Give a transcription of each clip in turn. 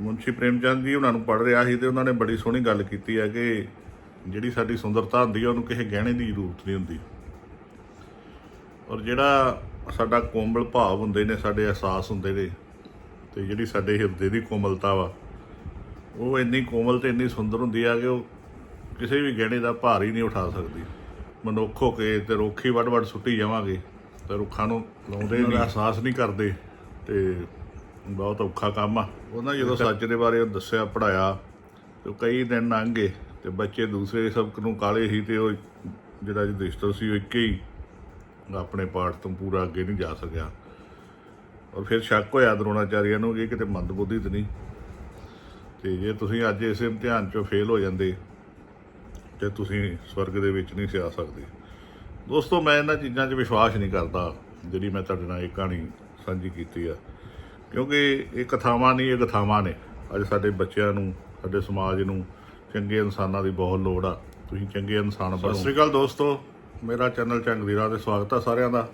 ਮੁੰਸ਼ੀ ਪ੍ਰੇਮਚੰਦ ਜੀ ਉਹਨਾਂ ਨੂੰ ਪੜ੍ਹ ਰਿਹਾ ਸੀ ਤੇ ਉਹਨਾਂ ਨੇ ਬੜੀ ਸੋਹਣੀ ਗੱਲ ਕੀਤੀ ਹੈ ਕਿ ਜਿਹੜੀ ਸਾਡੀ ਸੁੰਦਰਤਾ ਹੁੰਦੀ ਹੈ ਉਹਨੂੰ ਕਿਸੇ ਗਹਿਣੇ ਦੀ ਜ਼ਰੂਰਤ ਨਹੀਂ ਹੁੰਦੀ। ਔਰ ਜਿਹੜਾ ਸਾਡਾ ਕੋਮਲ ਭਾਵ ਹੁੰਦੇ ਨੇ ਸਾਡੇ ਅਹਿਸਾਸ ਹੁੰਦੇ ਨੇ ਤੇ ਜਿਹੜੀ ਸਾਡੇ ਹਿਰਦੇ ਦੀ ਕੋਮਲਤਾ ਵਾ ਉਹ ਇੰਨੀ ਕੋਮਲ ਤੇ ਇੰਨੀ ਸੁੰਦਰ ਹੁੰਦੀ ਆ ਕਿ ਉਹ ਕਿਸੇ ਵੀ ਗਹਿਣੇ ਦਾ ਭਾਰ ਹੀ ਨਹੀਂ ਉਠਾ ਸਕਦੀ। ਮਨੁੱਖ ਹੋ ਕੇ ਤੇ ਰੁੱਖੀ ਵੱਡ ਵੱਡ ਸੁੱਟੀ ਜਾਵਾਂਗੇ ਤੇ ਰੁੱਖਾਂ ਨੂੰ ਲਾਉਂਦੇ ਨਹੀਂ ਅਹਿਸਾਸ ਨਹੀਂ ਕਰਦੇ ਤੇ ਬਹੁਤ ਔਖਾ ਕੰਮ ਆ। ਉਹਨਾਂ ਜਦੋਂ ਸੱਚ ਦੇ ਬਾਰੇ ਦੱਸਿਆ ਪੜਾਇਆ ਤੇ ਕਈ ਦਿਨ ਲੰਘ ਗਏ ਤੇ ਬੱਚੇ ਦੂਸਰੇ ਸਬਕ ਨੂੰ ਕਾਲੇ ਸੀ ਤੇ ਉਹ ਜਿਹੜਾ ਰਜਿਸਟਰ ਸੀ, ਉਹ ਇੱਕ ਹੀ ਆਪਣੇ ਪਾਠ ਤੋਂ ਪੂਰਾ ਅੱਗੇ ਨਹੀਂ ਜਾ ਸਕਿਆ। ਔਰ ਫਿਰ ਸ਼ੱਕ ਹੋਇਆ ਦਰੋਣਾਚਾਰੀਆ ਨੂੰ ਕਿ ਇਹ ਕਿਤੇ ਮੰਦਬੁੱਧੀ ਤੇ ਨਹੀਂ। ਤੇ ਜੇ ਤੁਸੀਂ ਅੱਜ ਇਸ ਇਮਤਿਹਾਨ ਚੋਂ ਫੇਲ ਹੋ ਜਾਂਦੇ, ਤੇ ਤੁਸੀਂ ਸਵਰਗ ਦੇ ਵਿੱਚ ਨਹੀਂ ਸਿਆ ਸਕਦੇ। ਦੋਸਤੋ, ਮੈਂ ਇਹਨਾਂ ਚੀਜ਼ਾਂ 'ਚ ਵਿਸ਼ਵਾਸ ਨਹੀਂ ਕਰਦਾ, ਜਿਹੜੀ ਮੈਂ ਤੁਹਾਡੇ ਨਾਲ ਇਹ ਕਹਾਣੀ ਸਾਂਝੀ ਕੀਤੀ ਆ। ਕਿਉਂਕਿ ਇਹ ਕਥਾਵਾਂ ਨਹੀਂ, ਇਹ ਕਥਾਵਾਂ ਨੇ। ਅੱਜ ਸਾਡੇ ਬੱਚਿਆਂ ਨੂੰ, ਸਾਡੇ ਸਮਾਜ ਨੂੰ ਚੰਗੇ ਇਨਸਾਨਾਂ ਦੀ ਬਹੁਤ ਲੋੜ ਆ। ਤੁਸੀਂ ਚੰਗੇ ਇਨਸਾਨ ਬਣੋ। ਸਤਿ ਸ਼੍ਰੀ ਅਕਾਲ ਦੋਸਤੋ। ਮੇਰਾ ਚੈਨਲ ਚੰਗ ਦੀ ਰਾਹ ਤੇ ਸਵਾਗਤ ਆ ਸਾਰਿਆਂ ਦਾ।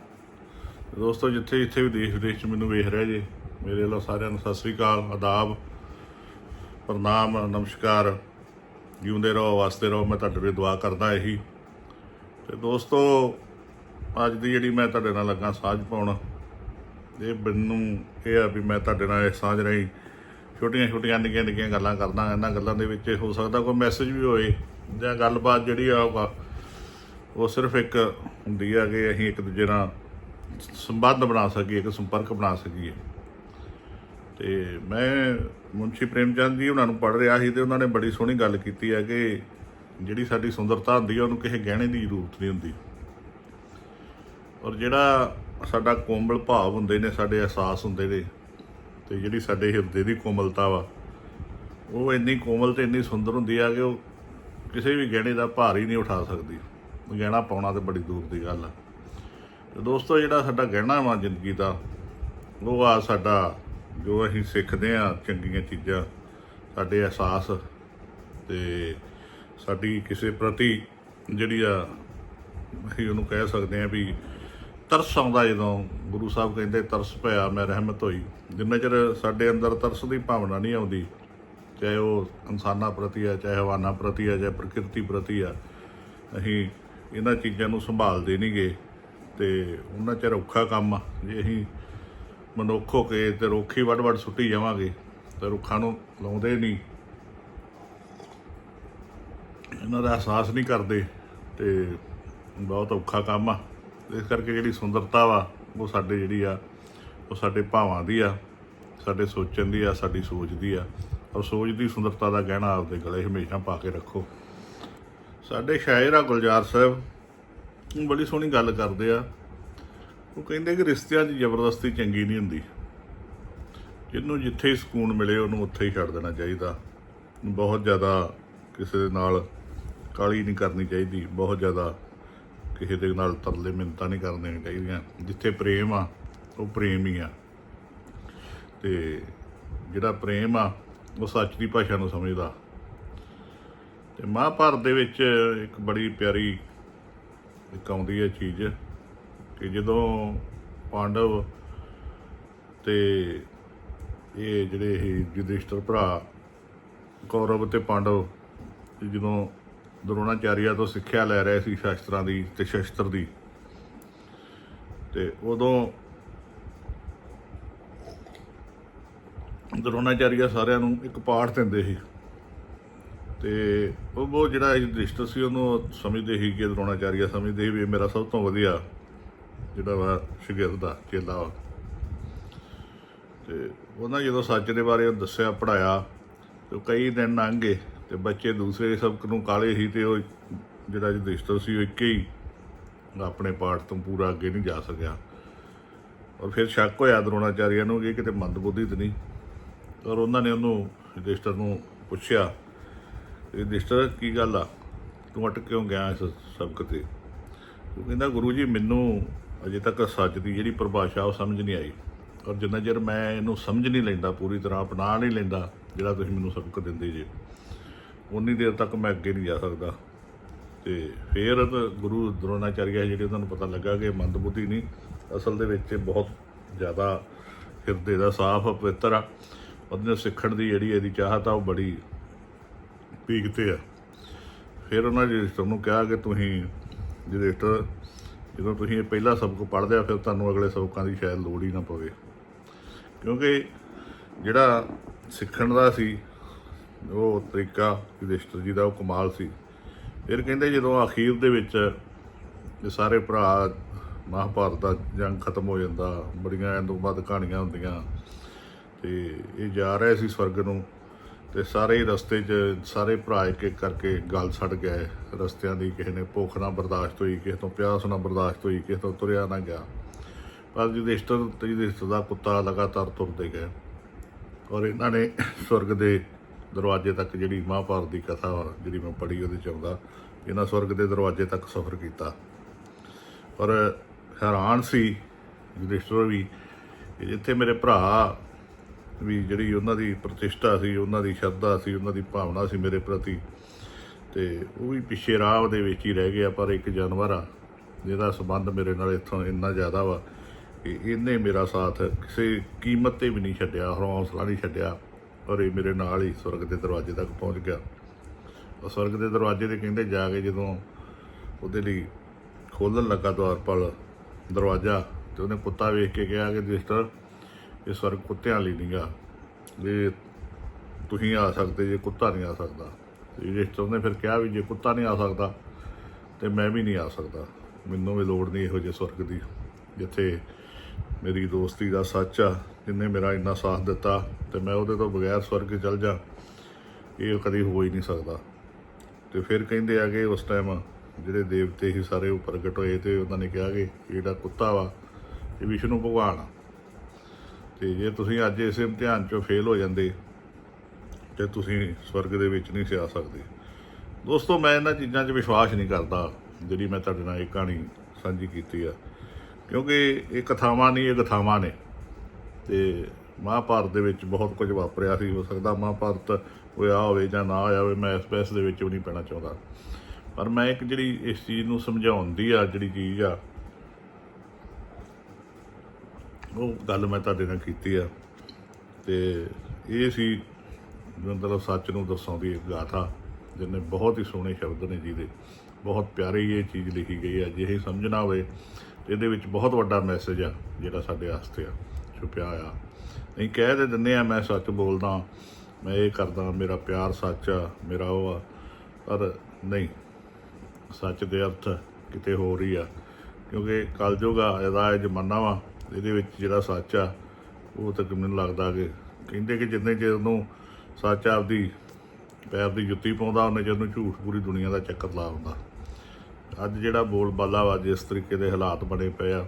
ਦੋਸਤੋ, ਜਿੱਥੇ ਜਿੱਥੇ ਵੀ ਦੇਸ਼ ਵਿਦੇਸ਼ 'ਚ ਮੈਨੂੰ ਵੇਖ ਰਹੇ ਜੇ, ਮੇਰੇ ਵੱਲੋਂ ਸਾਰਿਆਂ ਨੂੰ ਸਤਿ ਸ਼੍ਰੀ ਅਕਾਲ। ਆਦਾਬ, ਪ੍ਰਣਾਮ, ਨਮਸਕਾਰ। ਜਿਉਂਦੇ ਰਹੋ ਵਾਸਤੇ ਰਹੋ। ਮੈਂ ਤੁਹਾਡੇ ਲਈ ਦੁਆ ਕਰਦਾ ਇਹੀ। ਤੇ ਦੋਸਤੋ, ਅੱਜ ਦੀ ਜਿਹੜੀ ਮੈਂ ਤੁਹਾਡੇ ਨਾਲ ਲੱਗਾ ਸਾਂਝ ਪਾਉਣ ਇਹ ਮੈਨੂੰ ਇਹ ਆ ਵੀ ਮੈਂ ਤੁਹਾਡੇ ਨਾਲ ਇਹ ਸਾਂਝ ਰਹੀ। ਛੋਟੀਆਂ ਛੋਟੀਆਂ, ਨਿੱਕੀਆਂ ਨਿੱਕੀਆਂ ਗੱਲਾਂ ਕਰਦਾ, ਇਹਨਾਂ ਗੱਲਾਂ ਦੇ ਵਿੱਚ ਹੋ ਸਕਦਾ ਕੋਈ ਮੈਸੇਜ ਵੀ ਹੋਏ ਜਾਂ ਗੱਲਬਾਤ ਜਿਹੜੀ ਆ ਉਹ ਸਿਰਫ ਇੱਕ ਹੁੰਦੀ ਆ ਕਿ ਅਸੀਂ ਇੱਕ ਦੂਜੇ ਨਾਲ ਸੰਬੰਧ ਬਣਾ ਸਕੀਏ, ਇੱਕ ਸੰਪਰਕ ਬਣਾ ਸਕੀਏ। ਤੇ ਮੈਂ ਮੁੰਸ਼ੀ ਪ੍ਰੇਮਚੰਦ ਜੀ ਉਹਨਾਂ ਨੂੰ ਪੜ੍ਹ ਰਿਹਾ ਸੀ ਤੇ ਉਹਨਾਂ ਨੇ ਬੜੀ ਸੋਹਣੀ ਗੱਲ ਕੀਤੀ ਹੈ ਕਿ ਜਿਹੜੀ ਸਾਡੀ ਸੁੰਦਰਤਾ ਹੁੰਦੀ ਹੈ ਉਹਨੂੰ ਕਿਸੇ ਗਹਿਣੇ ਦੀ ਜ਼ਰੂਰਤ ਨਹੀਂ ਹੁੰਦੀ। ਔਰ ਜਿਹੜਾ ਸਾਡਾ ਕੋਮਲ ਭਾਵ ਹੁੰਦੇ ਨੇ, ਸਾਡੇ ਅਹਿਸਾਸ ਹੁੰਦੇ ਨੇ ਤੇ ਜਿਹੜੀ ਸਾਡੇ ਹਿਰਦੇ ਦੀ ਕੋਮਲਤਾ ਵਾ, ਉਹ ਇੰਨੀ ਕੋਮਲ ਤੇ ਇੰਨੀ ਸੁੰਦਰ ਹੁੰਦੀ ਆ ਕਿ ਉਹ ਕਿਸੇ ਵੀ ਗਹਿਣੇ ਦਾ ਭਾਰ ਹੀ ਨਹੀਂ ਉਠਾ ਸਕਦੀ। ਗਹਿਣਾ ਪਾਉਣਾ ਤੇ ਬੜੀ ਦੂਰ ਦੀ ਗੱਲ ਆ। ਤੇ ਦੋਸਤੋ, ਜਿਹੜਾ ਸਾਡਾ ਗਹਿਣਾ ਵਾ ਜ਼ਿੰਦਗੀ ਦਾ, ਉਹ ਆ ਸਾਡਾ ਜੋ ਅਸੀਂ ਸਿੱਖਦੇ ਆ ਚੰਗੀਆਂ ਚੀਜ਼ਾਂ, ਸਾਡੇ ਅਹਿਸਾਸ ਤੇ ਸਾਡੀ ਕਿਸੇ ਪ੍ਰਤੀ ਜਿਹੜੀ ਆ, ਅਸੀਂ ਉਹਨੂੰ ਕਹਿ ਸਕਦੇ ਆ ਵੀ ਤਰਸ ਆਉਂਦਾ ਜਦੋਂ ਗੁਰੂ ਸਾਹਿਬ ਕਹਿੰਦੇ ਤਰਸ ਪਿਆ, ਮੈਂ ਰਹਿਮਤ ਹੋਈ। ਜਿੰਨਾ ਚਿਰ ਸਾਡੇ ਅੰਦਰ ਤਰਸ ਦੀ ਭਾਵਨਾ ਨਹੀਂ ਆਉਂਦੀ, ਚਾਹੇ ਉਹ ਇਨਸਾਨਾਂ ਪ੍ਰਤੀ ਆ, ਚਾਹੇ ਹਵਾਨਾ ਪ੍ਰਤੀ ਆ, ਚਾਹੇ ਪ੍ਰਕਿਰਤੀ ਪ੍ਰਤੀ ਆ, ਅਸੀਂ ਇਹਨਾਂ ਚੀਜ਼ਾਂ ਨੂੰ ਸੰਭਾਲਦੇ ਨਹੀਂਗੇ ਤੇ ਉਹਨਾਂ ਚਿਰ ਔਖਾ ਕੰਮ ਆ। ਜੇ ਅਸੀਂ ਮਨੁੱਖ ਹੋ ਕੇ ਤੇ ਰੁੱਖੀ ਵੱਡ ਵੱਡ ਸੁੱਟੀ ਜਾਵਾਂਗੇ, ਤੇ ਰੁੱਖਾਂ ਨੂੰ ਲਾਉਂਦੇ ਨਹੀਂ। ਇਹਨਾਂ ਦਾ ਅਹਿਸਾਸ ਨਹੀਂ ਕਰਦੇ ਤੇ ਬਹੁਤ ਔਖਾ ਕੰਮ ਆ। ਇਸ ਕਰਕੇ ਜਿਹੜੀ ਸੁੰਦਰਤਾ ਵਾ, ਉਹ ਸਾਡੇ ਜਿਹੜੀ ਆ, ਉਹ ਸਾਡੇ ਭਾਵਾਂ ਦੀ ਆ, ਸਾਡੇ ਸੋਚਣ ਦੀ ਆ, ਸਾਡੀ ਸੋਚ ਦੀ ਆ। ਔਰ ਸੋਚ ਦੀ ਸੁੰਦਰਤਾ ਦਾ ਗਹਿਣਾ ਆਪਦੇ ਗਲੇ ਹਮੇਸ਼ਾ ਪਾ ਕੇ ਰੱਖੋ। ਸਾਡੇ ਸ਼ਾਇਰ ਆ ਗੁਲਜ਼ਾਰ ਸਾਹਿਬ ਬੜੀ ਸੋਹਣੀ ਗੱਲ ਕਰਦੇ ਆ। ਉਹ ਕਹਿੰਦੇ ਕਿ ਰਿਸ਼ਤਿਆਂ 'ਚ ਜ਼ਬਰਦਸਤੀ ਚੰਗੀ ਨਹੀਂ ਹੁੰਦੀ। ਜਿਹਨੂੰ ਜਿੱਥੇ ਹੀ ਸਕੂਨ ਮਿਲੇ, ਉਹਨੂੰ ਉੱਥੇ ਹੀ ਛੱਡ ਦੇਣਾ ਚਾਹੀਦਾ। ਬਹੁਤ ਜ਼ਿਆਦਾ ਕਿਸੇ ਦੇ ਨਾਲ ਕਾਲੀ ਨਹੀਂ ਕਰਨੀ ਚਾਹੀਦੀ। ਬਹੁਤ ਜ਼ਿਆਦਾ ਕਿਸੇ ਦੇ ਨਾਲ ਤਰਲੇ ਮਿੰਤਾਂ ਨਹੀਂ ਕਰਨੀਆਂ ਚਾਹੀਦੀਆਂ। ਜਿੱਥੇ ਪ੍ਰੇਮ ਆ, ਉਹ ਪ੍ਰੇਮ ਹੀ ਆ। ਤੇ ਜਿਹੜਾ ਪ੍ਰੇਮ ਆ, ਉਹ ਸੱਚ ਦੀ ਭਾਸ਼ਾ ਨੂੰ ਸਮਝਦਾ। ਤੇ ਮਹਾਭਾਰਤ ਦੇ ਵਿੱਚ ਇੱਕ ਬੜੀ ਪਿਆਰੀ ਇੱਕ ਆਉਂਦੀ ਹੈ ਚੀਜ਼ ਕਿ ਜਦੋਂ ਪਾਂਡਵ ਤੇ ਇਹ ਜਿਹੜੇ ਇਹ ਯੁਧਿਸ਼ਟਰ ਭਰਾ, ਕੌਰਵ ਤੇ ਪਾਂਡਵ, ਜਦੋਂ ਦਰੋਣਾਚਾਰੀਆ ਤੋਂ ਸਿੱਖਿਆ ਲੈ ਰਹੇ ਸੀ ਸ਼ਾਸਤਰਾਂ ਦੀ ਤੇ ਸ਼ਸਤਰ ਦੀ। ਤੇ ਉਦੋਂ ਦਰੋਣਾਚਾਰੀਆ ਸਾਰਿਆਂ ਨੂੰ ਇੱਕ ਪਾਠ ਦਿੰਦੇ ਸੀ। ਤੇ ਉਹ ਉਹ ਜਿਹੜਾ ਯੁਧਿਸ਼ਟਰ ਸੀ, ਉਹਨੂੰ ਸਮਝਦੇ ਸੀ ਕਿ ਦਰੋਣਾਚਾਰੀਆ ਸਮਝਦੇ ਸੀ ਵੀ ਇਹ ਮੇਰਾ ਸਭ ਤੋਂ ਵਧੀਆ ਜਿਹੜਾ ਵਾ ਸ਼ਾਗਿਰਦ ਦਾ ਚੇਲਾ ਵਾ। ਤੇ ਉਹਨਾਂ ਜਦੋਂ ਸੱਚ ਦੇ ਬਾਰੇ ਦੱਸਿਆ ਪੜਾਇਆ ਤੇ ਕਈ ਦਿਨ ਲੰਘ ਗਏ। ਤੇ ਬੱਚੇ ਦੂਸਰੇ ਸਬਕ ਨੂੰ ਕਾਲੇ ਸੀ ਤੇ ਉਹ ਜਿਹੜਾ ਯੁਧਿਸ਼ਟਰ ਸੀ, ਉਹ ਇੱਕ ਹੀ ਆਪਣੇ ਪਾਠ ਤੋਂ ਪੂਰਾ ਅੱਗੇ ਨਹੀਂ ਜਾ ਸਕਿਆ। ਔਰ ਫਿਰ ਸ਼ੱਕ ਹੋਇਆ ਦਰੋਣਾਚਾਰੀਆ ਨੂੰ ਕਿ ਕਿਤੇ ਮੰਦਬੁੱਧੀ ਤੇ ਨਹੀਂ। ਔਰ ਉਹਨਾਂ ਨੇ ਉਹਨੂੰ ਯੁਧਿਸ਼ਟਰ ਨੂੰ ਪੁੱਛਿਆ ਯੁਧਿਸ਼ਟਰ ਕੀ ਗੱਲ ਆ? ਤੂੰ ਅਟਕ ਕਿਉਂ ਗਿਆ ਇਸ ਸਬਕ ਤੇ? ਉਹ ਕਹਿੰਦਾ, ਗੁਰੂ ਜੀ, ਮੈਨੂੰ ਅਜੇ ਤੱਕ ਸੱਚ ਦੀ ਜਿਹੜੀ ਪਰਿਭਾਸ਼ਾ ਉਹ ਸਮਝ ਨਹੀਂ ਆਈ। ਔਰ ਜਿੰਨਾ ਚਿਰ ਮੈਂ ਇਹਨੂੰ ਸਮਝ ਨਹੀਂ ਲੈਂਦਾ, ਪੂਰੀ ਤਰ੍ਹਾਂ ਅਪਣਾ ਨਹੀਂ ਲੈਂਦਾ, ਜਿਹੜਾ ਤੁਸੀਂ ਮੈਨੂੰ ਸਬਕ ਦਿੰਦੇ ਜੇ। ਉਨੀ ਦੇਰ ਤੱਕ ਮੈਂ ਅੱਗੇ ਨਹੀਂ ਜਾ ਸਕਦਾ। ਤੇ ਫਿਰ ਗੁਰੂ ਦਰੋਣਾਚਾਰੀਆ ਜਿਹੜੇ ਉਹਨਾਂ ਨੂੰ ਪਤਾ ਲੱਗਾ ਕਿ ਇਹ ਮੰਦਬੁੱਧੀ ਨਹੀਂ, ਅਸਲ ਦੇ ਵਿੱਚ ਬਹੁਤ ਜ਼ਿਆਦਾ ਹਿਰਦੇ ਦਾ ਸਾਫ਼ ਪਵਿੱਤਰ ਆ। ਉਹਦੇ ਸਿੱਖਣ ਦੀ ਜਿਹੜੀ ਇਹਦੀ ਚਾਹਤ ਆ, ਉਹ ਬੜੀ ਪੀਕ ਤੇ ਆ। ਫਿਰ ਉਹਨਾਂ ਨੇ ਰਜਿਸਟਰ ਨੂੰ ਕਿਹਾ ਕਿ ਤੁਸੀਂ ਰਜਿਸਟਰ ਜਦੋਂ ਤੁਸੀਂ ਇਹ ਪਹਿਲਾ ਸਬਕ ਪੜ੍ਹਦੇ ਆ, ਫਿਰ ਤੁਹਾਨੂੰ ਅਗਲੇ ਸਬਕਾਂ ਦੀ ਸ਼ਾਇਦ ਲੋੜ ਹੀ ਨਾ ਪਵੇ। ਕਿਉਂਕਿ ਜਿਹੜਾ ਸਿੱਖਣ ਦਾ ਸੀ ਉਹ ਤਰੀਕਾ ਯੁਧਿਸ਼ਟਰ ਜੀ ਦਾ, ਉਹ ਕਮਾਲ ਸੀ। ਫਿਰ ਕਹਿੰਦੇ ਜਦੋਂ ਅਖੀਰ ਦੇ ਵਿੱਚ ਇਹ ਸਾਰੇ ਭਰਾ ਮਹਾਭਾਰਤ ਦਾ ਜੰਗ ਖਤਮ ਹੋ ਜਾਂਦਾ, ਬੜੀਆਂ ਐਂ ਤੋਂ ਬਾਅਦ ਕਹਾਣੀਆਂ ਹੁੰਦੀਆਂ, ਤੇ ਇਹ ਜਾ ਰਹੇ ਸੀ ਸਵਰਗ ਨੂੰ, ਤੇ ਸਾਰੇ ਰਸਤੇ 'ਚ ਸਾਰੇ ਭਰਾ ਇੱਕ ਇੱਕ ਕਰਕੇ ਗੱਲ ਛੱਡ ਗਏ। ਰਸਤਿਆਂ ਦੀ ਕਿਸੇ ਨੇ ਭੁੱਖ ਨਾ ਬਰਦਾਸ਼ਤ ਹੋਈ, ਕਿਸੇ ਤੋਂ ਪਿਆਸ ਨਾ ਬਰਦਾਸ਼ਤ ਹੋਈ, ਕਿਸੇ ਤੋਂ ਤੁਰਿਆ ਨਾ ਗਿਆ। ਪਰ ਯੁਧਿਸ਼ਟਰ ਤੇ ਯੁਧਿਸ਼ਟਰ ਦਾ ਕੁੱਤਾ ਲਗਾਤਾਰ ਤੁਰਦੇ ਗਏ। ਔਰ ਇਹਨਾਂ ਨੇ ਸਵਰਗ ਦੇ ਦਰਵਾਜ਼ੇ ਤੱਕ ਜਿਹੜੀ ਮਹਾਭਾਰਤ ਦੀ ਕਥਾ ਵਾ, ਜਿਹੜੀ ਮੈਂ ਪੜ੍ਹੀ ਉਹਦੇ ਚ ਆਉਂਦਾ ਇਹਨਾਂ ਸਵਰਗ ਦੇ ਦਰਵਾਜ਼ੇ ਤੱਕ ਸਫ਼ਰ ਕੀਤਾ। ਪਰ ਹੈਰਾਨ ਸੀ ਯੁਧਿਸ਼ਟਰ ਵੀ ਕਿ ਜਿੱਥੇ ਮੇਰੇ ਭਰਾ ਵੀ ਜਿਹੜੀ ਉਹਨਾਂ ਦੀ ਪ੍ਰਤਿਸ਼ਠਾ ਸੀ ਉਹਨਾਂ ਦੀ ਸ਼ਰਧਾ ਸੀ ਉਹਨਾਂ ਦੀ ਭਾਵਨਾ ਸੀ ਮੇਰੇ ਪ੍ਰਤੀ ਤੇ ਉਹ ਵੀ ਪਿੱਛੇ ਰਾਹ ਦੇ ਵਿੱਚ ਹੀ ਰਹਿ ਗਿਆ ਪਰ ਇੱਕ ਜਾਨਵਰ ਆ ਜਿਹਦਾ ਸਬੰਧ ਮੇਰੇ ਨਾਲ ਇੱਥੋਂ ਇੰਨਾ ਜ਼ਿਆਦਾ ਵਾ ਕਿ ਇਹਨੇ ਮੇਰਾ ਸਾਥ ਕਿਸੇ ਕੀਮਤ ਤੇ ਵੀ ਨਹੀਂ ਛੱਡਿਆ ਹੌਸਲਾ ਨਹੀਂ ਛੱਡਿਆ। ਔਰ ਇਹ ਮੇਰੇ ਨਾਲ ਹੀ ਸਵਰਗ ਦੇ ਦਰਵਾਜ਼ੇ ਤੱਕ ਪਹੁੰਚ ਗਿਆ। ਉਹ ਸਵਰਗ ਦੇ ਦਰਵਾਜ਼ੇ ਤੇ ਕਹਿੰਦੇ ਜਾ ਕੇ ਜਦੋਂ ਉਹਦੇ ਲਈ ਖੋਲਣ ਲੱਗਾ ਦਵਾਰਪਾਲ ਦਰਵਾਜ਼ਾ ਤੇ ਉਹਨੇ ਕੁੱਤਾ ਵੇਖ ਕੇ ਕਿਹਾ ਕਿ ਰਜਿਸਟਰ ਇਹ ਸਵਰਗ ਕੁੱਤਿਆਂ ਲਈ ਨਹੀਂਗਾ ਵੀ ਤੁਸੀਂ ਆ ਸਕਦੇ, ਜੇ ਕੁੱਤਾ ਨਹੀਂ ਆ ਸਕਦਾ। ਰਜਿਸਟਰ ਨੇ ਫਿਰ ਕਿਹਾ ਵੀ ਜੇ ਕੁੱਤਾ ਨਹੀਂ ਆ ਸਕਦਾ, ਤੇ ਮੈਂ ਵੀ ਨਹੀਂ ਆ ਸਕਦਾ। ਮੈਨੂੰ ਵੀ ਲੋੜ ਨਹੀਂ ਇਹੋ ਜਿਹੇ ਸਵਰਗ ਦੀ, ਜਿੱਥੇ ਮੇਰੀ ਦੋਸਤੀ ਦਾ ਸੱਚ ਆ, ਜਿੰਨੇ ਮੇਰਾ ਇੰਨਾ ਸਾਥ ਦਿੱਤਾ ਤੇ ਮੈਂ ਉਹਦੇ ਤੋਂ ਬਗੈਰ ਸਵਰਗ ਚਲ ਜਾ, ਇਹ ਕਦੀ ਹੋ ਹੀ ਨਹੀਂ ਸਕਦਾ। ਤੇ ਫਿਰ ਕਹਿੰਦੇ ਆ ਕਿ ਉਸ ਟਾਈਮ ਜਿਹੜੇ ਦੇਵਤੇ ਸੀ ਸਾਰੇ ਉਹ ਪ੍ਰਗਟ ਹੋਏ ਤੇ ਉਹਨਾਂ ਨੇ ਕਿਹਾ ਕਿ ਇਹ ਜਿਹੜਾ ਕੁੱਤਾ ਵਾ, ਇਹ ਵਿਸ਼ਨੂੰ ਭਗਵਾਨ ਆ। ਤੇ ਜੇ ਤੁਸੀਂ ਅੱਜ ਇਸ ਇਮਤਿਹਾਨ ਚੋਂ ਫੇਲ ਹੋ ਜਾਂਦੇ, ਤੇ ਤੁਸੀਂ ਸਵਰਗ ਦੇ ਵਿੱਚ ਨਹੀਂ ਸਿਆ ਸਕਦੇ। ਦੋਸਤੋ, ਮੈਂ ਇਹਨਾਂ ਚੀਜ਼ਾਂ 'ਚ ਵਿਸ਼ਵਾਸ ਨਹੀਂ ਕਰਦਾ, ਜਿਹੜੀ ਮੈਂ ਤੁਹਾਡੇ ਨਾਲ ਇਹ ਕਹਾਣੀ ਸਾਂਝੀ ਕੀਤੀ ਆ। ਕਿਉਂਕਿ ਇਹ ਕਥਾਵਾਂ ਨਹੀਂ, ਇਹ ਕਥਾਵਾਂ ਨੇ। ਤੇ ਮਹਾਭਾਰਤ ਦੇ ਵਿੱਚ ਬਹੁਤ ਕੁਝ ਵਾਪਰਿਆ ਸੀ, ਹੋ ਸਕਦਾ ਮਹਾਭਾਰਤ ਹੋਇਆ ਹੋਵੇ ਜਾਂ ਨਾ ਹੋਇਆ ਹੋਵੇ, ਮੈਂ ਇਸ ਬਹਿਸ ਦੇ ਵਿੱਚ ਵੀ ਨਹੀਂ ਪੈਣਾ ਚਾਹੁੰਦਾ। ਪਰ ਮੈਂ ਇੱਕ ਜਿਹੜੀ ਇਸ ਚੀਜ਼ ਨੂੰ ਸਮਝਾਉਣ ਦੀ ਆ, ਜਿਹੜੀ ਚੀਜ਼ ਆ, ਉਹ ਗੱਲ ਮੈਂ ਤੁਹਾਡੇ ਨਾਲ ਕੀਤੀ ਆ। ਤੇ ਇਹ ਸੀ ਮਤਲਬ ਸੱਚ ਨੂੰ ਦਰਸਾਉਂਦੀ ਇੱਕ ਗਾਥਾ, ਜਿਹਨੇ ਬਹੁਤ ਹੀ ਸੋਹਣੇ ਸ਼ਬਦ ਨੇ ਜਿਹਦੇ ਬਹੁਤ ਪਿਆਰੀ ਇਹ ਚੀਜ਼ ਲਿਖੀ ਗਈ ਹੈ ਜੇ ਇਹ ਸਮਝਣਾ ਹੋਵੇ ਇਹਦੇ ਵਿੱਚ ਬਹੁਤ ਵੱਡਾ ਮੈਸੇਜ ਆ, ਜਿਹੜਾ ਸਾਡੇ ਵਾਸਤੇ ਆ, ਛੁਪਿਆ ਆ ਅਸੀਂ ਕਹਿ ਤੇ ਦਿੰਦੇ ਆ, ਮੈਂ ਸੱਚ ਬੋਲਦਾ, ਮੈਂ ਇਹ ਕਰਦਾ, ਮੇਰਾ ਪਿਆਰ ਸੱਚ ਆ, ਮੇਰਾ ਉਹ ਆ, ਪਰ ਨਹੀਂ, ਸੱਚ ਦੇ ਅਰਥ ਕਿਤੇ ਹੋਰ ਹੀ ਆ। ਕਿਉਂਕਿ ਕਲਯੁਗ ਆ, ਇਹਦਾ ਜ਼ਮਾਨਾ ਵਾ, ਇਹਦੇ ਵਿੱਚ ਜਿਹੜਾ ਸੱਚ ਆ, ਉਹ ਤਾਂ ਮੈਨੂੰ ਲੱਗਦਾ ਕਿ ਕਹਿੰਦੇ ਕਿ ਜਿੰਨੇ ਚਿਰ ਨੂੰ ਸੱਚ ਆਪਦੀ ਪੈਰ ਦੀ ਜੁੱਤੀ ਪਾਉਂਦਾ, ਉਹਨੇ ਚਿਰ ਨੂੰ ਝੂਠ ਪੂਰੀ ਦੁਨੀਆ ਦਾ ਚੱਕਰ ਲਾ ਹੁੰਦਾ ਅੱਜ ਜਿਹੜਾ ਬੋਲ ਬਾਲਾ ਵਾ, ਜਿਸ ਤਰੀਕੇ ਦੇ ਹਾਲਾਤ ਬਣੇ ਪਏ ਆ,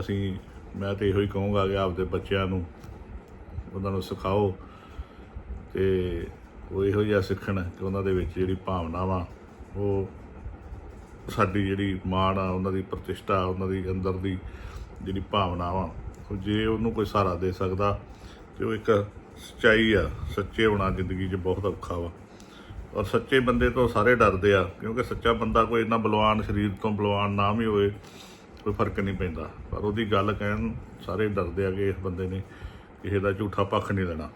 ਅਸੀਂ, ਮੈਂ ਤੇ ਇਹੋ ਹੀ ਕਹੂੰਗਾ ਕਿ ਆਪਦੇ ਬੱਚਿਆਂ ਨੂੰ, ਉਹਨਾਂ ਨੂੰ ਸਿਖਾਓ ਤੇ ਉਹ ਇਹੋ ਜਿਹਾ ਸਿੱਖਣ ਕਿ ਉਹਨਾਂ ਦੇ ਵਿੱਚ ਜਿਹੜੀ ਭਾਵਨਾਵਾਂ ਉਹ ਸਾਡੀ ਜਿਹੜੀ ਮਾਣ ਆ, ਉਹਨਾਂ ਦੀ ਪ੍ਰਤਿਸ਼ਠਾ, ਉਹਨਾਂ ਦੀ ਅੰਦਰ ਦੀ ਜਿਹੜੀ ਭਾਵਨਾਵਾਂ ਉਹ ਜੇ ਉਹਨੂੰ ਕੋਈ ਸਹਾਰਾ ਦੇ ਸਕਦਾ ਤੇ ਉਹ ਇੱਕ ਸੱਚਾਈ ਆ, ਸੱਚੇ ਹੋਣਾ ਜ਼ਿੰਦਗੀ 'ਚ ਬਹੁਤ ਔਖਾ ਵਾ। ਔਰ ਸੱਚੇ ਬੰਦੇ ਤੋਂ ਸਾਰੇ ਡਰਦੇ ਆ, ਕਿਉਂਕਿ ਸੱਚਾ ਬੰਦਾ ਕੋਈ ਇੰਨਾ ਬਲਵਾਨ ਸਰੀਰ ਤੋਂ ਬਲਵਾਨ ਨਾ ਵੀ ਹੋਵੇ, ਕੋਈ ਫ਼ਰਕ ਨਹੀਂ ਪੈਂਦਾ। ਪਰ ਉਹਦੀ ਗੱਲ ਕਹਿਣ, ਸਾਰੇ ਡਰਦੇ ਆ ਕਿ ਇਸ ਬੰਦੇ ਨੇ ਕਿਸੇ ਦਾ ਝੂਠਾ ਪੱਖ ਨਹੀਂ ਲੈਣਾ।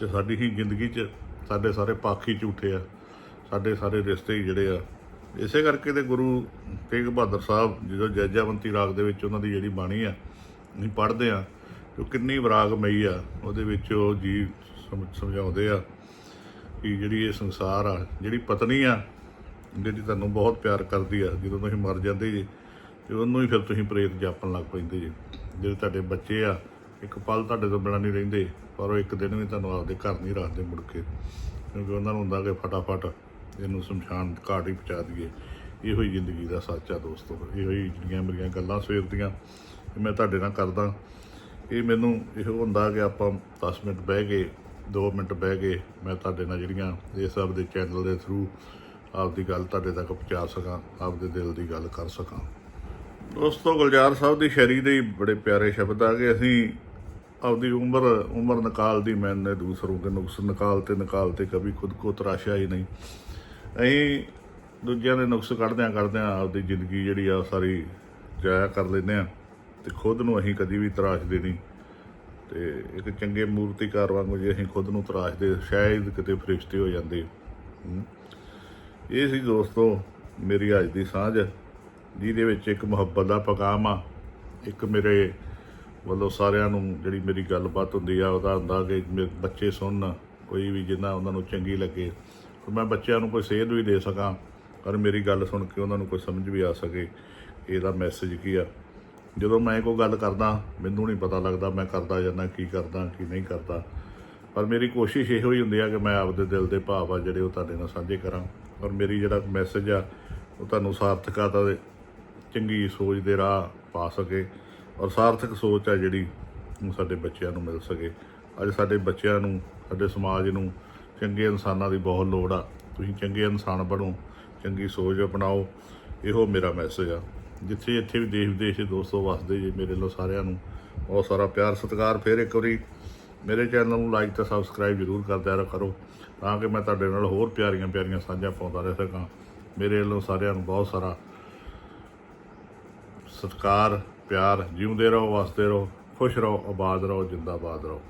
ਤੇ ਸਾਡੀ ਹੀ ਜ਼ਿੰਦਗੀ 'ਚ ਸਾਡੇ ਸਾਰੇ ਪੱਖ ਹੀ ਝੂਠੇ ਆ, ਸਾਡੇ ਸਾਰੇ ਰਿਸ਼ਤੇ ਹੀ ਜਿਹੜੇ ਆ। ਇਸੇ ਕਰਕੇ ਤੇ ਗੁਰੂ ਤੇਗ ਬਹਾਦਰ ਸਾਹਿਬ ਜਦੋਂ ਜੈਜਾਵੰਤੀ ਰਾਗ ਦੇ ਵਿੱਚ ਉਹਨਾਂ ਦੀ ਜਿਹੜੀ ਬਾਣੀ ਆ, ਅਸੀਂ ਪੜ੍ਹਦੇ ਆ ਉਹ ਕਿੰਨੀ ਵਿਰਾਗਮਈ ਆ, ਉਹਦੇ ਵਿੱਚ ਉਹ ਜੀ ਸਮਝਾਉਂਦੇ ਆ। ਕਿ ਜਿਹੜੀ ਇਹ ਸੰਸਾਰ ਆ, ਜਿਹੜੀ ਪਤਨੀ ਆ ਜਿਹੜੀ ਤੁਹਾਨੂੰ ਬਹੁਤ ਪਿਆਰ ਕਰਦੀ ਆ, ਜਦੋਂ ਤੁਸੀਂ ਮਰ ਜਾਂਦੇ ਜੀ, ਤੇ ਉਹਨੂੰ ਹੀ ਫਿਰ ਤੁਸੀਂ ਪ੍ਰੇਤ ਜਾਪਣ ਲੱਗ ਪੈਂਦੇ ਜੀ। ਜਿਹੜੇ ਤੁਹਾਡੇ ਬੱਚੇ ਆ, ਇੱਕ ਪਲ ਤੁਹਾਡੇ ਤੋਂ ਬਿਨਾਂ ਨਹੀਂ ਰਹਿੰਦੇ, ਪਰ ਉਹ ਇੱਕ ਦਿਨ ਵੀ ਤੁਹਾਨੂੰ ਆਪਦੇ ਘਰ ਨਹੀਂ ਰੱਖਦੇ ਮੁੜ ਕੇ ਕਿਉਂਕਿ ਉਹਨਾਂ ਨੂੰ ਹੁੰਦਾ ਕਿ ਫਟਾਫਟ ਇਹਨੂੰ ਸ਼ਮਸ਼ਾਨ ਘਾਟ ਹੀ ਪਹੁੰਚਾ ਦਈਏ। ਇਹੋ ਹੀ ਜ਼ਿੰਦਗੀ ਦਾ ਸੱਚ ਆ ਦੋਸਤੋ, ਇਹੋ ਹੀ ਜਿਹੜੀਆਂ ਮੇਰੀਆਂ ਗੱਲਾਂ ਸਵੇਰ ਦੀਆਂ ਇਹ ਮੈਂ ਤੁਹਾਡੇ ਨਾਲ ਕਰਦਾ। ਇਹ ਮੈਨੂੰ ਇਹੋ ਹੁੰਦਾ ਕਿ ਆਪਾਂ 10 ਮਿੰਟ ਬਹਿ ਕੇ ਦੋ ਮਿੰਟ ਬਹਿ ਕੇ ਮੈਂ ਤੁਹਾਡੇ ਨਾਲ ਜਿਹੜੀਆਂ ਇਸ ਆਪ ਦੇ ਚੈਨਲ ਦੇ ਥਰੂ ਆਪਦੀ ਗੱਲ ਤੁਹਾਡੇ ਤੱਕ ਪਹੁੰਚਾ ਸਕਾਂ, ਆਪਦੇ ਦਿਲ ਦੀ ਗੱਲ ਕਰ ਸਕਾਂ। ਦੋਸਤੋ, ਗੁਲਜ਼ਾਰ ਸਾਹਿਬ ਦੀ ਸ਼ਾਇਰੀ ਦੇ ਬੜੇ ਪਿਆਰੇ ਸ਼ਬਦ ਆ ਗਏ। ਅਸੀਂ ਆਪਦੀ ਉਮਰ ਉਮਰ ਨਕਾਲ ਦੀ ਮੈਨੇ ਦੂਸਰੋਂ ਕੇ ਨੁਕਸ, ਨਕਾਲ ਤੇ ਨਕਾਲ ਤੇ ਕभी ਖੁਦ ਕੋ ਤਰਾਸ਼ਿਆ ਹੀ ਨਹੀਂ। ਅਸੀਂ ਦੂਜਿਆਂ ਦੇ ਨੁਕਸ ਕੱਢਦਿਆਂ ਕਰਦਿਆਂ ਆਪਦੀ ਜ਼ਿੰਦਗੀ ਜਿਹੜੀ ਆ ਸਾਰੀ ਜਾਇਆ ਕਰ ਲੈਂਦੇ ਆ ਤੇ ਖੁਦ ਨੂੰ ਅਸੀਂ ਕਦੀ ਵੀ ਤਰਾਸ਼ਦੇ ਨਹੀਂ। ਤੇ ਇੱਕ ਚੰਗੇ ਮੂਰਤੀਕਾਰ ਵਾਂਗੂ ਜੇ ਅਸੀਂ ਖੁਦ ਨੂੰ ਤਰਾਸ਼ਦੇ, ਸ਼ਾਇਦ ਕਿਤੇ ਫਰਿਸ਼ਤੇ ਹੋ ਜਾਂਦੇ। ਇਹ ਸੀ ਦੋਸਤੋ ਮੇਰੀ ਅੱਜ ਦੀ ਸਾਂਝ, ਜਿਹਦੇ ਵਿੱਚ ਇੱਕ ਮੁਹੱਬਤ ਦਾ ਪੈਗਾਮ ਆ। ਇੱਕ ਮੇਰੇ ਵੱਲੋਂ ਸਾਰਿਆਂ ਨੂੰ ਜਿਹੜੀ ਮੇਰੀ ਗੱਲਬਾਤ ਹੁੰਦੀ ਆ, ਉਹਦਾ ਹੁੰਦਾ ਕਿ ਮੇਰੇ ਬੱਚੇ ਸੁਣਨ, ਕੋਈ ਵੀ ਜਿੰਨਾ ਉਹਨਾਂ ਨੂੰ ਚੰਗੀ ਲੱਗੇ। ਤੇ ਮੈਂ ਬੱਚਿਆਂ ਨੂੰ ਕੋਈ ਸੇਧ ਵੀ ਦੇ ਸਕਾਂ, ਪਰ ਮੇਰੀ ਗੱਲ ਸੁਣ ਕੇ ਉਹਨਾਂ ਨੂੰ ਕੋਈ ਸਮਝ ਵੀ ਆ ਸਕੇ, ਇਹਦਾ ਮੈਸੇਜ ਕੀ ਆ? ਜਦੋਂ ਮੈਂ ਕੋਈ ਗੱਲ ਕਰਦਾ, ਮੈਨੂੰ ਨਹੀਂ ਪਤਾ ਲੱਗਦਾ ਮੈਂ ਕਰਦਾ ਜਾਂਦਾ ਕੀ ਕਰਦਾ, ਕੀ ਨਹੀਂ ਕਰਦਾ। ਪਰ ਮੇਰੀ ਕੋਸ਼ਿਸ਼ ਇਹੋ ਹੀ ਹੁੰਦੀ ਆ ਕਿ ਮੈਂ ਆਪਦੇ ਦਿਲ ਦੇ ਭਾਵ ਆ ਜਿਹੜੇ ਉਹ ਤੁਹਾਡੇ ਨਾਲ ਸਾਂਝੇ ਕਰਾਂ। ਔਰ ਮੇਰੀ ਜਿਹੜਾ ਮੈਸੇਜ ਆ, ਉਹ ਤੁਹਾਨੂੰ ਸਾਰਥਕਤਾ ਦੇ ਚੰਗੀ ਸੋਚ ਦੇ ਰਾਹ ਪਾ ਸਕੇ। ਔਰ ਸਾਰਥਕ ਸੋਚ ਆ ਜਿਹੜੀ, ਉਹ ਸਾਡੇ ਬੱਚਿਆਂ ਨੂੰ ਮਿਲ ਸਕੇ। ਅੱਜ ਸਾਡੇ ਬੱਚਿਆਂ ਨੂੰ, ਸਾਡੇ ਸਮਾਜ ਨੂੰ ਚੰਗੇ ਇਨਸਾਨਾਂ ਦੀ ਬਹੁਤ ਲੋੜ ਆ। ਤੁਸੀਂ ਚੰਗੇ ਇਨਸਾਨ ਬਣੋ, ਚੰਗੀ ਸੋਚ ਅਪਣਾਓ। ਇਹੋ ਮੇਰਾ ਮੈਸੇਜ ਆ। ਜਿੱਥੇ ਇੱਥੇ ਵੀ ਦੇਸ਼ ਵਿਦੇਸ਼ ਦੇ ਦੋਸਤੋ ਵਸਦੇ ਜੀ ਮੇਰੇ ਲੋ ਸਾਰਿਆਂ ਨੂੰ, ਬਹੁਤ ਸਾਰਾ ਪਿਆਰ, ਸਤਿਕਾਰ, ਫਿਰ ਇੱਕ ਵਾਰੀ ਮੇਰੇ ਚੈਨਲ ਨੂੰ ਲਾਈਕ ਤੇ ਸਬਸਕ੍ਰਾਈਬ ਜ਼ਰੂਰ ਕਰਦਿਆ ਕਰੋ, ਤਾਂ ਕਿ ਮੈਂ ਤੁਹਾਡੇ ਨਾਲ ਹੋਰ ਪਿਆਰੀਆਂ ਪਿਆਰੀਆਂ ਸਾਂਝਾਂ ਪਾਉਂਦਾ ਰਹਿ ਸਕਾਂ। ਮੇਰੇ ਵੱਲੋਂ ਸਾਰਿਆਂ ਨੂੰ ਬਹੁਤ ਸਾਰਾ ਸਤਿਕਾਰ, ਪਿਆਰ, ਜਿਉਂਦੇ ਰਹੋ, ਵਸਦੇ ਰਹੋ, ਖੁਸ਼ ਰਹੋ, ਆਬਾਦ ਰਹੋ, ਜਿੰਦਾਬਾਦ ਰਹੋ।